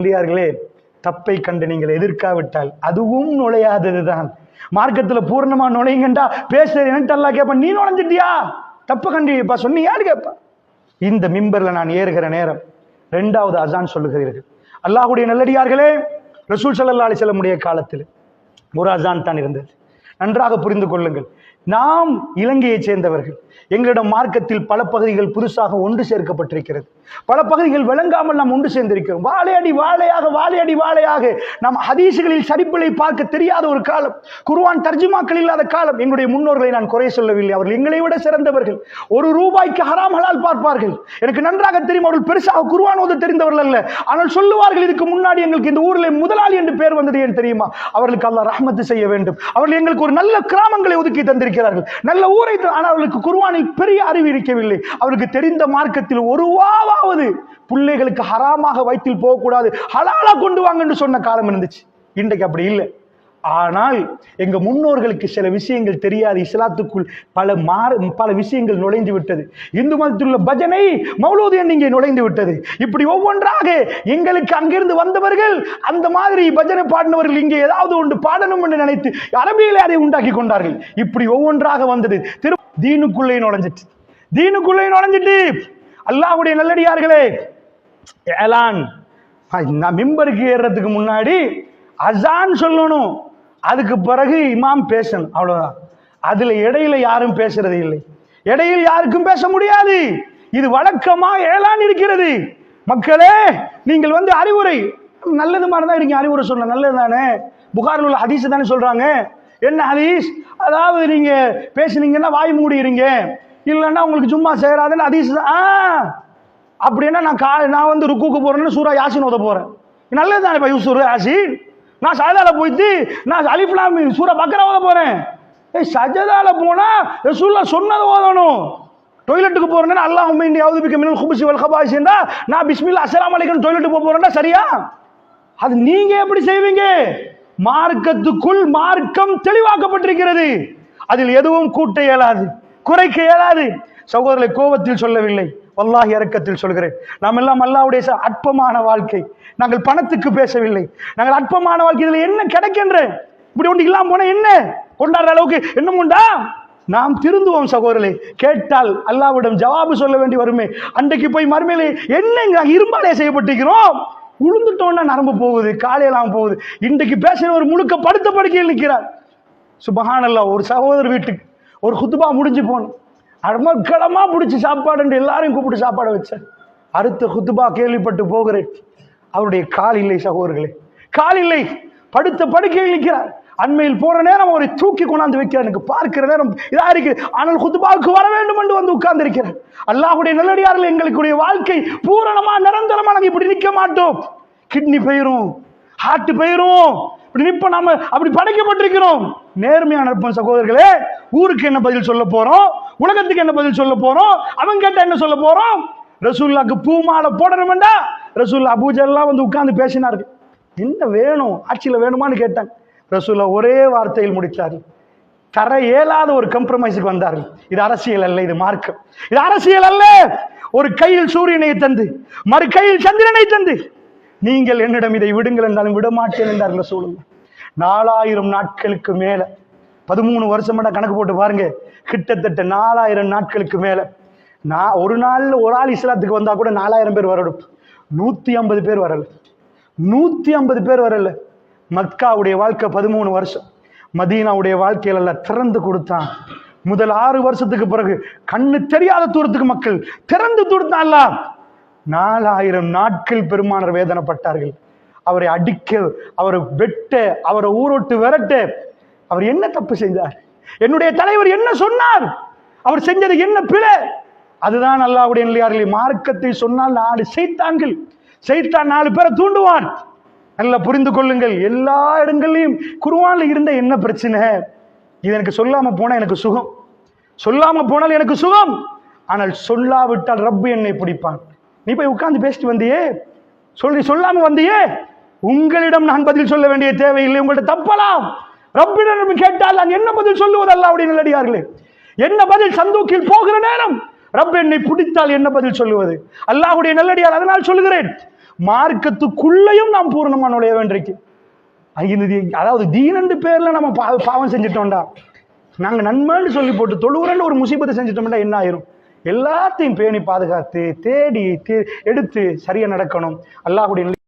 சொல்லியார்களே தப்பை கண்டு நீங்கள் எதிர்க்காவிட்டால் அதுவும் நுழையாததுதான். மார்க்கத்தில் பூர்ணமா நுழையுங்கண்டா பேசுற எனக்கு கேட்பேன் நீ நுழைஞ்சிட்டியா? தப்பு கண்டிப்பா சொன்னி யார் கேட்பா இந்த மிம்பரில் நான் ஏறுகிற நேரம் ரெண்டாவது அசான் சொல்லுகிறீர்கள். அல்லாஹுடைய நல்லடியார்களே ரசூல் சல்லா அலைஹி வஸல்லமுடைய காலத்தில் ஒரு அசான் தான் இருந்தது. நன்றாக புரிந்து கொள்ளுங்கள். நாம் இலங்கையைச் சேர்ந்தவர்கள். எங்களிடம் மார்க்கத்தில் பல பகுதிகள் புதுசாக ஒன்று சேர்க்கப்பட்டிருக்கிறது. பல பகுதிகள் விளங்காமல் நாம் ஒன்று சேர்ந்திருக்கிறோம். வாழையடி வாழையாக வாழையடி வாழையாக நாம் ஹதீசுகளில் சரிப்பிலை பார்க்க தெரியாத ஒரு காலம் குருவான் தர்ஜுமாக்கள் இல்லாத காலம். எங்களுடைய முன்னோர்களை நான் குறை சொல்லவில்லை. அவர்கள் எங்களை விட சிறந்தவர்கள். ஒரு ரூபாய்க்கு ஹராமலால் பார்ப்பார்கள். எனக்கு நன்றாக தெரியும் அவர்கள் பெருசாக குருவான் ஓத தெரிந்தவர்கள் அல்ல. ஆனால் சொல்லுவார்கள் இதுக்கு முன்னாடி எங்களுக்கு இந்த ஊரில் முதலாளி என்று பேர் வந்தது ஏன் தெரியுமா? அவர்களுக்கு அல்லாஹ் ரஹமத்து செய்ய வேண்டும். அவர்கள் எங்களுக்கு ஒரு நல்ல கிராமங்களை ஒதுக்கி தந்திருக்கிறார்கள். நல்ல ஊரை ஆனால் அவர்களுக்கு குருவானில் பெரிய அறிவு இருக்கவில்லை. அவருக்கு தெரிந்த மார்க்கத்தில் ஒரு வாவாவது பிள்ளைகளுக்கு ஹராமாக வயிற்றில் போகக்கூடாது ஹலாலா கொண்டு வாங்கன்னு சொன்ன காலம் இருந்துச்சு. இன்றைக்கு அப்படி இல்லை. ஆனால் எங்க முன்னோர்களுக்கு சில விஷயங்கள் தெரியாது இஸ்லாத்துக்குள் பல மாற பல விஷயங்கள் நுழைந்து விட்டது. இந்து மதத்தில் உள்ள பஜனை மௌலூது இங்கே நுழைந்து விட்டது. இப்படி ஒவ்வொன்றாக எங்களுக்கு அங்கிருந்து வந்தவர்கள் அந்த மாதிரி பஜனை பாடினவர்கள் இங்கே ஏதாவது ஒன்று பாடணும் என்று நினைத்து அரபியிலே அதை உண்டாக்கி கொண்டார்கள். இப்படி ஒவ்வொன்றாக வந்தது. திரு தீனுக்குள்ளே நுழைஞ்சிட்டு தீனுக்குள்ளே நுழைஞ்சிட்டு அல்லாஹுடைய நல்லடியார்களே ஏலான் நான் மிம்பருக்கு ஏறுறதுக்கு முன்னாடி அசான் சொல்லணும். அதுக்கு பிறகு இமாம் பேசணும் அவ்வளோதான் அதில் இடையில யாரும் பேசுறது இல்லை. இடையில் யாருக்கும் பேச முடியாது. இது வழக்கமா ஏழான் இருக்கிறது. மக்களே நீங்கள் வந்து அறிவுரை நல்லது மாதிரி தான் இருக்கீங்க அறிவுரை சொல்ல நல்லது தானே? புகாரில் உள்ள ஹதீஸ் தானே சொல்றாங்க. என்ன ஹதீஸ்? அதாவது நீங்க பேசுனீங்கன்னா வாய் மூடிடுறீங்க இல்லைன்னா உங்களுக்கு சும்மா சேராதுன்னு ஹதீஸ் தான். ஆ அப்படின்னா நான் கா நான் வந்து ருக்குக்கு போறேன்னு சூரா யாசின் ஓத போறேன். நல்லது தானே இப்போ சூரா யாசின்? நான் சஜதால போயிட்டு நான் அலிஃப்லாம் சூரா பக்கரா ஓத போகிறேன் ஏய் சஜதால போனால் ரசூல்லா சொன்னதை ஓதணும். டொய்லெட்டுக்கு போகிறேன்னா அல்லாஹ் உண்மை யாவது பிக்க மினல் குபிசி வல் கபாசிந்தா நான் பிஸ்மில்லா அஸ்லாம் அலைக்கும் டொய்லெட்டுக்கு போக போகிறேன்னா சரியா? அது நீங்கள் எப்படி செய்வீங்க? மார்க்கத்துக்குள் மார்க்கம் தெளிவாக்கப்பட்டிருக்கிறது. அதில் எதுவும் கூட்ட இயலாது குறைக்க இயலாது. சகோதரர்களை கோபத்தில் சொல்லவில்லை. வல்லாஹி இறக்கத்தில் சொல்கிறேன். நாம் எல்லாம் அல்லாவுடைய அற்பமான வாழ்க்கை. நாங்கள் பணத்துக்கு பேசவில்லை. நாங்கள் அற்பமான வாழ்க்கை இதில் என்ன கிடைக்கின்ற? இப்படி ஒன்று இல்லாமல் போனால் என்ன? கொண்டாடுற அளவுக்கு என்ன உண்டா? நாம் திருந்துவோம் சகோதரே கேட்டால் அல்லாவிடம் ஜவாபு சொல்ல வேண்டி வருமே. அன்றைக்கு போய் மறுமையிலே என்ன இரும்பாலே செய்யப்பட்டிருக்கிறோம்? உளுந்துட்டோம்னா நரம்பு போகுது காலையெல்லாம் போகுது. இன்றைக்கு பேசுகிற ஒரு முழுக்க படுத்த படுக்கையில் நிற்கிறார். சுபஹானல்லா ஒரு சகோதரர் வீட்டுக்கு ஒரு குத்துபா முடிஞ்சு போனோம். அடமக்களமாக பிடிச்சி சாப்பாடு எல்லாரையும் கூப்பிட்டு சாப்பாடு வச்சேன். அடுத்த குத்துபா கேள்விப்பட்டு போகிறேன். அவருடைய கால் இல்லை சகோதரர்களே. கால் இல்லை படுத்த படுக்கையில் நிற்கிறார். அண்மையில் போற நேரம் அவரை தூக்கி கொண்டாந்து வைக்கிறார். எனக்கு பார்க்கிற நேரம் இதா இருக்கு ஆனால் குத்துபாவுக்கு வர வேண்டும் என்று வந்து உட்கார்ந்து இருக்கிறார் அல்லாஹ்வுடைய நல்லடியார்கள் எங்களுடைய வாழ்க்கை பூரணமா நிரந்தரமா நாங்கள் இப்படி நிற்க மாட்டோம். கிட்னி போயிரும் ஹார்ட் போயிரும் இப்படி நிப்ப நாம அப்படி படைக்கப்பட்டிருக்கிறோம். நேர்மையான இருப்போம் சகோதரர்களே ஊருக்கு என்ன பதில் சொல்ல போறோம்? உலகத்துக்கு என்ன பதில் சொல்ல போறோம்? அவன் கேட்ட என்ன சொல்ல போறோம்? ரசூல்லாக்கு பூமாலை போடணுமெண்டா? ரசூல்லா அபூஜெல்லாம் வந்து உட்கார்ந்து பேசினார்கள். என்ன வேணும்? ஆட்சியில் வேணுமான்னு கேட்டாங்க. ரசூல்லா ஒரே வார்த்தையில் முடித்தார் தர இயலாத ஒரு கம்ப்ரமைஸுக்கு வந்தார்கள். இது அரசியல் அல்ல இது மார்க்கம். இது அரசியல் அல்ல. ஒரு கையில் சூரியனை தந்து மறு கையில் சந்திரனை தந்து நீங்கள் என்னிடம் இதை விடுங்கள் என்றாலும் விட மாட்டேன் என்றார்கள் சொல்லுங்க நாலாயிரம் நாட்களுக்கு மேல பதிமூணு வருஷம் கணக்கு போட்டு பாருங்க கிட்டத்தட்ட நாலாயிரம் நாட்களுக்கு மேல. நான் ஒரு நாள்ல ஒரு ஆள் இஸ்லாத்துக்கு வந்தா கூட நாலாயிரம் பேர் வரணும். நூத்தி ஐம்பது பேர் வரல. நூத்தி ஐம்பது பேர் வரல. மக்காவுடைய வாழ்க்கை பதிமூணு வருஷம். மதீனாவுடைய வாழ்க்கையில எல்லாம் திறந்து கொடுத்தான். முதல் ஆறு வருஷத்துக்கு பிறகு கண்ணு தெரியாத தூரத்துக்கு மக்கள் திறந்து கொடுத்தான்ல நாலாயிரம் நாட்கள் பெருமானர் வேதனைப்பட்டார்கள். அவரை அடிக்க அவரை வெட்ட அவரை ஊரோட்டு விரட்ட அவர் என்ன தப்பு செய்தார்? என்னுடைய தலைவர் என்ன சொன்னார்? அவர் செஞ்சது என்ன பிழை? அதுதான் அல்லாவுடைய நிலையார்களே மார்க்கத்தை சொன்னால் நாலு செய்தாங்கள் செய்தான் நாலு பேரை தூண்டுவான். நல்லா புரிந்து கொள்ளுங்கள். எல்லா இடங்கள்லையும் குருவான்ல இருந்த என்ன பிரச்சனை? இது எனக்கு சொல்லாம போனா எனக்கு சுகம். சொல்லாம போனால் எனக்கு சுகம். ஆனால் சொல்லாவிட்டால் ரப்பு என்னை பிடிப்பான். நீ போய் உட்காந்து பேசிட்டு வந்தியே. சொல்லி சொல்லாம வந்தியே. உங்களிடம் நான் பதில் சொல்ல வேண்டிய தேவையில்லை. உங்கள்ட்ட தப்பலாம். ரப்பிடம் கேட்டால் நான் என்ன பதில் சொல்லுவது அல்லாவுடைய நல்லடியார்களே என்ன பதில் சந்தூக்கில் போகிற நேரம்? ரப் என்னை பிடித்தால் என்ன பதில் சொல்லுவது? அல்லாஹுடைய நல்லடியார் அதனால் சொல்லுகிறேன். மார்க்கத்துக்குள்ளேயும் நாம் பூர்ணமாக நுழைய வேண்டியிருக்கு ஐந்து அதாவது தீனண்டு பேர்ல நம்ம பாவம் செஞ்சிட்டோம்டா. நாங்க நன்மைன்னு சொல்லி போட்டு தொழுவுறன்னு ஒரு முசீபத்தை செஞ்சிட்டோம்டா என்ன ஆயிரும்? எல்லாத்தையும் பேணி பாதுகாத்து தேடி தே- எடுத்து சரியா நடக்கணும். அல்லாஹுடைய